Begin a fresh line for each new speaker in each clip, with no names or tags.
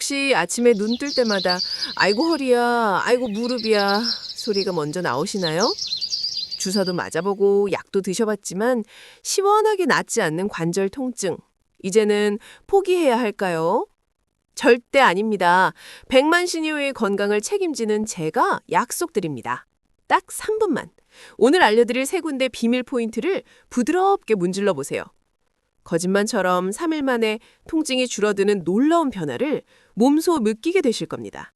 혹시 아침에 눈 뜰 때마다 아이고 허리야, 아이고 무릎이야 소리가 먼저 나오시나요? 주사도 맞아보고 약도 드셔봤지만 시원하게 낫지 않는 관절 통증. 이제는 포기해야 할까요? 절대 아닙니다. 백만 시니어의 건강을 책임지는 제가 약속드립니다. 딱 3분만. 오늘 알려드릴 세 군데 비밀 포인트를 부드럽게 문질러 보세요. 거짓말처럼 3일 만에 통증이 줄어드는 놀라운 변화를 몸소 느끼게 되실 겁니다.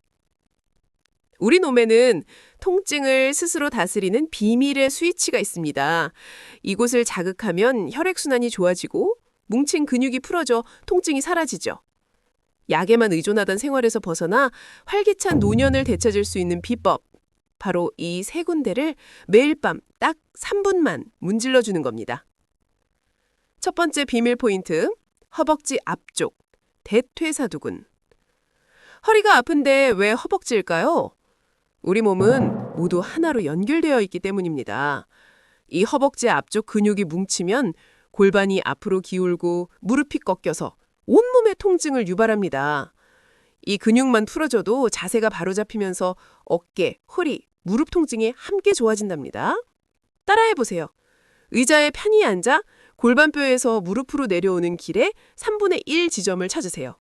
우리 몸에는 통증을 스스로 다스리는 비밀의 스위치가 있습니다. 이곳을 자극하면 혈액순환이 좋아지고 뭉친 근육이 풀어져 통증이 사라지죠. 약에만 의존하던 생활에서 벗어나 활기찬 노년을 되찾을 수 있는 비법. 바로 이 세 군데를 매일 밤 딱 3분만 문질러 주는 겁니다. 첫 번째 비밀 포인트. 허벅지 앞쪽. 대퇴사두근. 허리가 아픈데 왜 허벅지일까요? 우리 몸은 모두 하나로 연결되어 있기 때문입니다. 이 허벅지 앞쪽 근육이 뭉치면 골반이 앞으로 기울고 무릎이 꺾여서 온몸의 통증을 유발합니다. 이 근육만 풀어줘도 자세가 바로 잡히면서 어깨, 허리, 무릎 통증이 함께 좋아진답니다. 따라해보세요. 의자에 편히 앉아 골반뼈에서 무릎으로 내려오는 길에 3분의 1 지점을 찾으세요.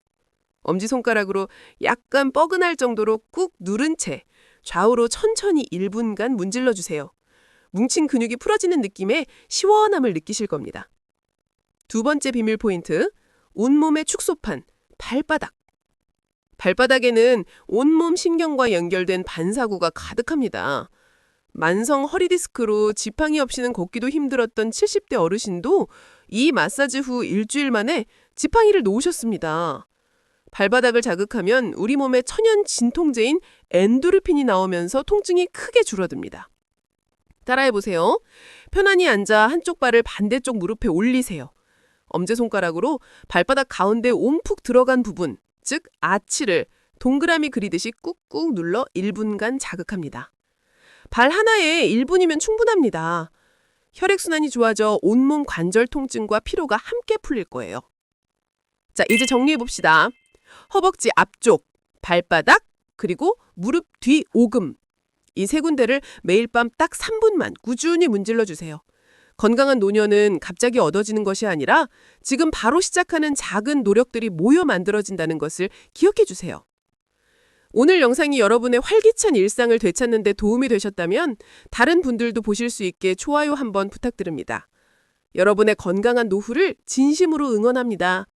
엄지손가락으로 약간 뻐근할 정도로 꾹 누른 채 좌우로 천천히 1분간 문질러 주세요. 뭉친 근육이 풀어지는 느낌에 시원함을 느끼실 겁니다. 두 번째 비밀 포인트, 온몸의 축소판, 발바닥. 발바닥에는 온몸 신경과 연결된 반사구가 가득합니다. 만성 허리 디스크로 지팡이 없이는 걷기도 힘들었던 70대 어르신도 이 마사지 후 일주일 만에 지팡이를 놓으셨습니다. 발바닥을 자극하면 우리 몸의 천연 진통제인 엔도르핀이 나오면서 통증이 크게 줄어듭니다. 따라해보세요. 편안히 앉아 한쪽 발을 반대쪽 무릎에 올리세요. 엄지손가락으로 발바닥 가운데 움푹 들어간 부분, 즉 아치를 동그라미 그리듯이 꾹꾹 눌러 1분간 자극합니다. 발 하나에 1분이면 충분합니다. 혈액순환이 좋아져 온몸 관절 통증과 피로가 함께 풀릴 거예요. 자, 이제 정리해 봅시다. 허벅지 앞쪽, 발바닥, 그리고 무릎 뒤 오금. 이 세 군데를 매일 밤 딱 3분만 꾸준히 문질러 주세요. 건강한 노년은 갑자기 얻어지는 것이 아니라 지금 바로 시작하는 작은 노력들이 모여 만들어진다는 것을 기억해 주세요. 오늘 영상이 여러분의 활기찬 일상을 되찾는 데 도움이 되셨다면 다른 분들도 보실 수 있게 좋아요 한번 부탁드립니다. 여러분의 건강한 노후를 진심으로 응원합니다.